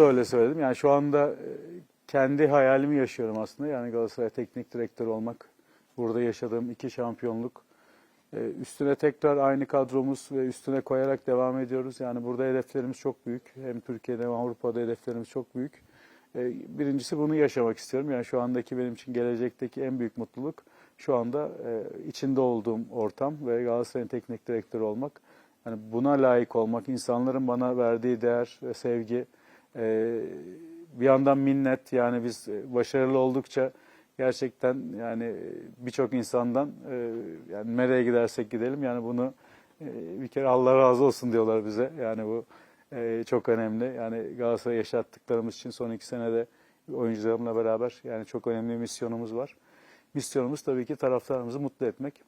da öyle söyledim. Yani şu anda e, kendi hayalimi yaşıyorum aslında. Yani Galatasaray Teknik Direktörü olmak. Burada yaşadığım iki şampiyonluk. E, Üstüne tekrar aynı kadromuz ve üstüne koyarak devam ediyoruz. Yani burada hedeflerimiz çok büyük. Hem Türkiye'de hem Avrupa'da hedeflerimiz çok büyük. E, Birincisi bunu yaşamak istiyorum. Yani şu andaki benim için gelecekteki en büyük mutluluk şu anda içinde olduğum ortam ve Galatasaray'ın teknik direktörü olmak. Yani buna layık olmak, insanların bana verdiği değer ve sevgi, bir yandan minnet yani biz e, başarılı oldukça gerçekten yani birçok insandan e, yani nereye gidersek gidelim yani bunu e, bir kere Allah razı olsun diyorlar bize. Yani bu e, çok önemli. Yani Galatasaray yaşattıklarımız için son iki senede oyuncularımla beraber yani çok önemli bir misyonumuz var. Misyonumuz tabii ki taraftarımızı mutlu etmek.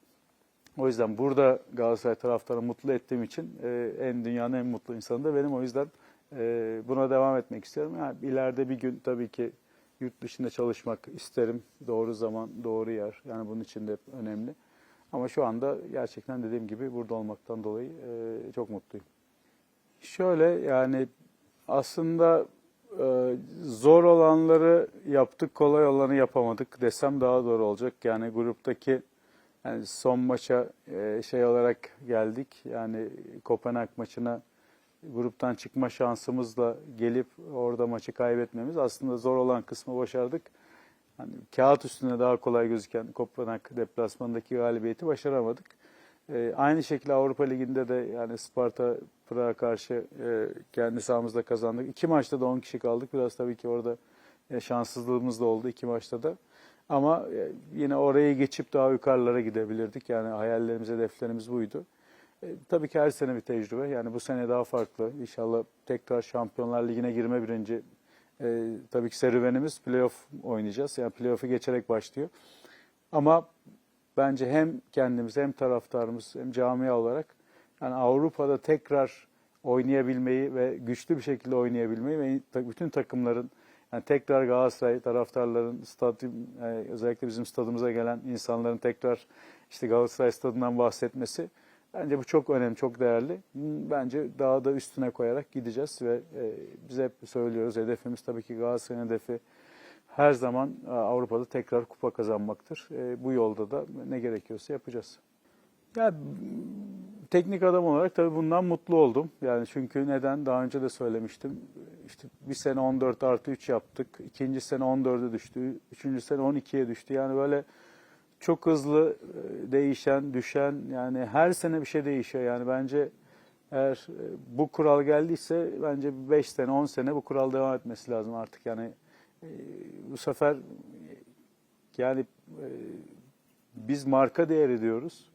O yüzden burada Galatasaray taraftarını mutlu ettiğim için e, en dünyanın en mutlu insanı da benim. O yüzden e, buna devam etmek istiyorum. Yani ileride bir gün tabii ki yurt dışında çalışmak isterim. Doğru zaman, doğru yer. Yani bunun için de önemli. Ama şu anda gerçekten dediğim gibi burada olmaktan dolayı e, çok mutluyum. Şöyle yani aslında e, zor olanları yaptık, kolay olanı yapamadık desem daha doğru olacak. Yani gruptaki yani son maça e, şey olarak geldik. Yani Kopenhag maçına gruptan çıkma şansımızla gelip orada maçı kaybetmemiz aslında zor olan kısmı başardık. Hani kağıt üstünde daha kolay gözüken Kopenhag deplasmanındaki galibiyeti başaramadık. E, aynı şekilde Avrupa Ligi'nde de yani Sparta Prag'a karşı e, kendi sahamızda kazandık. İki maçta da 10 kişi kaldık. Biraz tabii ki orada e, şanssızlığımız da oldu iki maçta da. Ama e, yine orayı geçip daha yukarılara gidebilirdik. Yani hayallerimiz, hedeflerimiz buydu. E, tabii ki her sene bir tecrübe. Yani bu sene daha farklı. İnşallah tekrar Şampiyonlar Ligi'ne girme birinci. E, tabii ki serüvenimiz playoff oynayacağız. Yani playoff'u geçerek başlıyor. Ama bence hem kendimiz hem taraftarımız hem camia olarak yani Avrupa'da tekrar oynayabilmeyi ve güçlü bir şekilde oynayabilmeyi ve bütün takımların yani tekrar Galatasaray taraftarların stadyum e, özellikle bizim stadımıza gelen insanların tekrar işte Galatasaray stadından bahsetmesi bence bu çok önemli, çok değerli. Bence daha da üstüne koyarak gideceğiz ve e, biz hep söylüyoruz hedefimiz tabii ki Galatasaray'ın hedefi her zaman e, Avrupa'da tekrar kupa kazanmaktır. E, bu yolda da ne gerekiyorsa yapacağız. Ya teknik adam olarak tabii bundan mutlu oldum. Yani çünkü neden? Daha önce de söylemiştim. İşte bir sene 14 artı 3 yaptık. İkinci sene 14'e düştü. Üçüncü sene 12'ye düştü. Yani böyle çok hızlı e, değişen, düşen yani her sene bir şey değişiyor. Yani bence eğer e, bu kural geldiyse bence 5 sene 10 sene bu kural devam etmesi lazım artık. Yani e, bu sefer yani biz marka değeri diyoruz.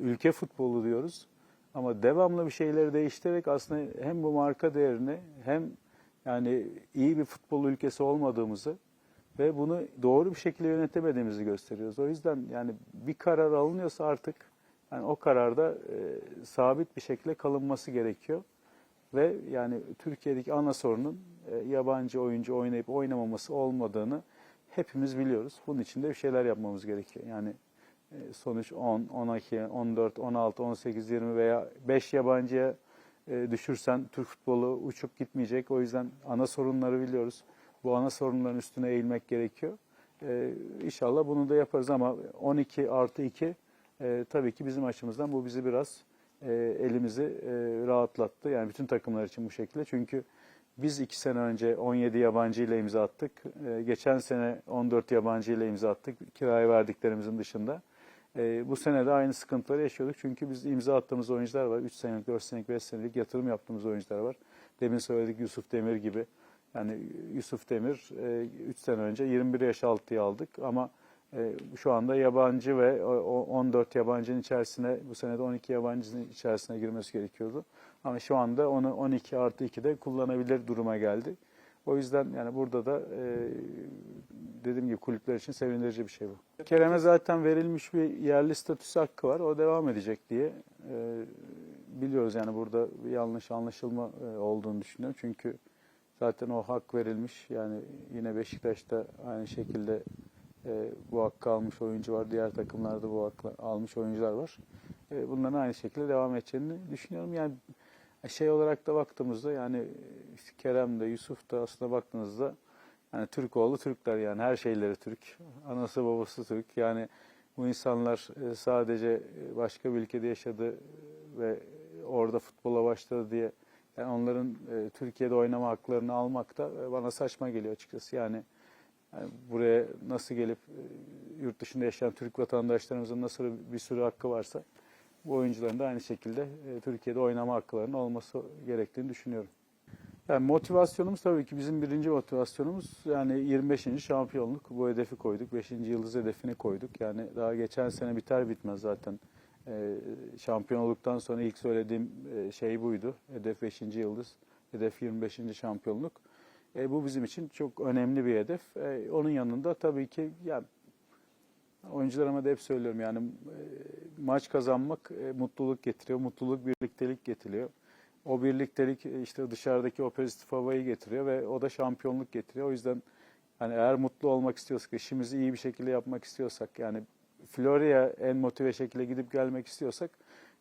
Ülke futbolu diyoruz. Ama devamlı bir şeyleri değiştirerek aslında hem bu marka değerini hem yani iyi bir futbol ülkesi olmadığımızı ve bunu doğru bir şekilde yönetemediğimizi gösteriyoruz. O yüzden yani bir karar alınıyorsa artık yani o kararda e, sabit bir şekilde kalınması gerekiyor. Ve yani Türkiye'deki ana sorunun e, yabancı oyuncu oynayıp oynamaması olmadığını hepimiz biliyoruz. Bunun için de bir şeyler yapmamız gerekiyor. Yani e, sonuç 10, 12, 14, 16, 18, 20 veya 5 yabancıya e, düşürsen Türk futbolu uçup gitmeyecek. O yüzden ana sorunları biliyoruz. Bu ana sorunların üstüne eğilmek gerekiyor. E, İnşallah bunu da yaparız ama 12 artı 2 e, tabii ki bizim açımızdan bu bizi biraz e, elimizi e, rahatlattı. Yani bütün takımlar için bu şekilde. Çünkü biz iki sene önce 17 yabancı ile imza attık. E, geçen sene 14 yabancı ile imza attık. Kiraya verdiklerimizin dışında. E, bu sene de aynı sıkıntıları yaşıyorduk. Çünkü biz imza attığımız oyuncular var. 3 senelik, 4 senelik, 5 senelik yatırım yaptığımız oyuncular var. Demin söyledik Yusuf Demir gibi. Yani Yusuf Demir 3 sene önce 21 yaş altıyı aldık ama e, şu anda yabancı ve o- o 14 yabancının içerisine bu sene de 12 yabancının içerisine girmesi gerekiyordu. Ama şu anda onu 12 artı 2'de kullanabilir duruma geldi. O yüzden yani burada da e, dediğim gibi kulüpler için sevindirici bir şey bu. Kerem'e zaten verilmiş bir yerli statüsü hakkı var. O devam edecek diye e, biliyoruz yani burada bir yanlış anlaşılma e, olduğunu düşünüyorum. Çünkü zaten o hak verilmiş. Yani yine Beşiktaş'ta aynı şekilde e, bu hakkı almış oyuncu var. Diğer takımlarda bu hakkı almış oyuncular var. E, bunların aynı şekilde devam edeceğini düşünüyorum. Yani Şey olarak da baktığımızda yani işte Kerem de Yusuf da aslında baktığınızda yani Türk oğlu Türkler yani her şeyleri Türk. Anası babası Türk. Yani bu insanlar e, sadece başka bir ülkede yaşadı ve orada futbola başladı diye yani onların e, Türkiye'de oynama haklarını almak da e, bana saçma geliyor açıkçası. Yani, yani buraya nasıl gelip e, yurt dışında yaşayan Türk vatandaşlarımızın nasıl bir sürü hakkı varsa bu oyuncuların da aynı şekilde e, Türkiye'de oynama haklarının olması gerektiğini düşünüyorum. Yani motivasyonumuz tabii ki bizim birinci motivasyonumuz yani 25. şampiyonluk. Bu hedefi koyduk. 5. yıldız hedefini koyduk. Yani daha geçen sene biter bitmez zaten e, şampiyon olduktan sonra ilk söylediğim e, şey buydu. Hedef 5. yıldız, hedef 25. şampiyonluk. E, bu bizim için çok önemli bir hedef. E, onun yanında tabii ki yani oyuncularıma da hep söylüyorum yani e, maç kazanmak e, mutluluk getiriyor. Mutluluk birliktelik getiriyor. O birliktelik e, işte dışarıdaki o pozitif havayı getiriyor ve o da şampiyonluk getiriyor. O yüzden yani eğer mutlu olmak istiyorsak, işimizi iyi bir şekilde yapmak istiyorsak yani Florya'ya en motive şekilde gidip gelmek istiyorsak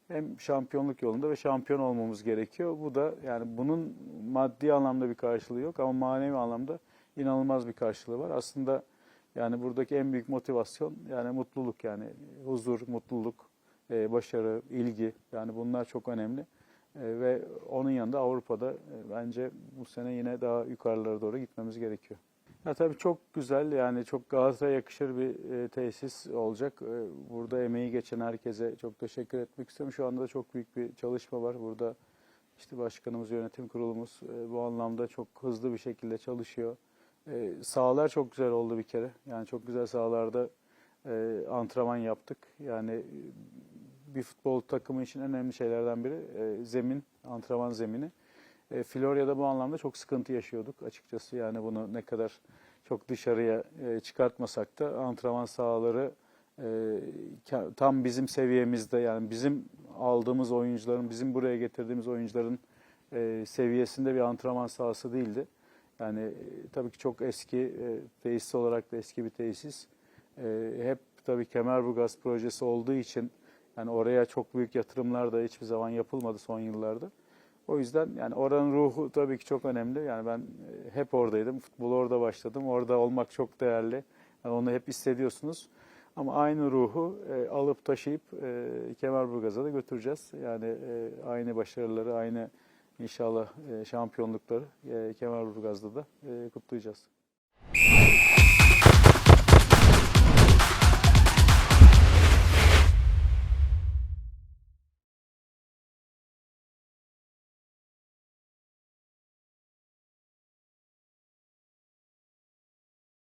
hem şampiyonluk yolunda ve şampiyon olmamız gerekiyor. Bu da yani bunun maddi anlamda bir karşılığı yok ama manevi anlamda inanılmaz bir karşılığı var. Aslında yani buradaki en büyük motivasyon yani mutluluk yani huzur, mutluluk, e, başarı, ilgi yani bunlar çok önemli. E, ve onun yanında Avrupa'da e, bence bu sene yine daha yukarılara doğru gitmemiz gerekiyor. Ya tabii çok güzel yani çok Galatasaray'a yakışır bir e, tesis olacak. E, burada emeği geçen herkese çok teşekkür etmek istiyorum. Şu anda da çok büyük bir çalışma var. Burada işte başkanımız, yönetim kurulumuz e, bu anlamda çok hızlı bir şekilde çalışıyor. E, sahalar çok güzel oldu bir kere. Yani çok güzel sahalarda e, antrenman yaptık. Yani e, bir futbol takımı için en önemli şeylerden biri e, zemin, antrenman zemini. E, Florya'da bu anlamda çok sıkıntı yaşıyorduk açıkçası. Yani bunu ne kadar çok dışarıya e, çıkartmasak da antrenman sahaları e, tam bizim seviyemizde yani bizim aldığımız oyuncuların, bizim buraya getirdiğimiz oyuncuların e, seviyesinde bir antrenman sahası değildi. Yani e, tabii ki çok eski e, tesis olarak da eski bir tesis. E, hep tabii Kemerburgaz projesi olduğu için yani oraya çok büyük yatırımlar da hiçbir zaman yapılmadı son yıllarda. O yüzden yani oranın ruhu tabii ki çok önemli. Yani ben e, hep oradaydım. Futbol orada başladım. Orada olmak çok değerli. Yani onu hep hissediyorsunuz. Ama aynı ruhu e, alıp taşıyıp e, Kemerburgaz'a da götüreceğiz. Yani e, aynı başarıları, aynı inşallah e, şampiyonlukları e, Kemerburgaz'da da e, kutlayacağız.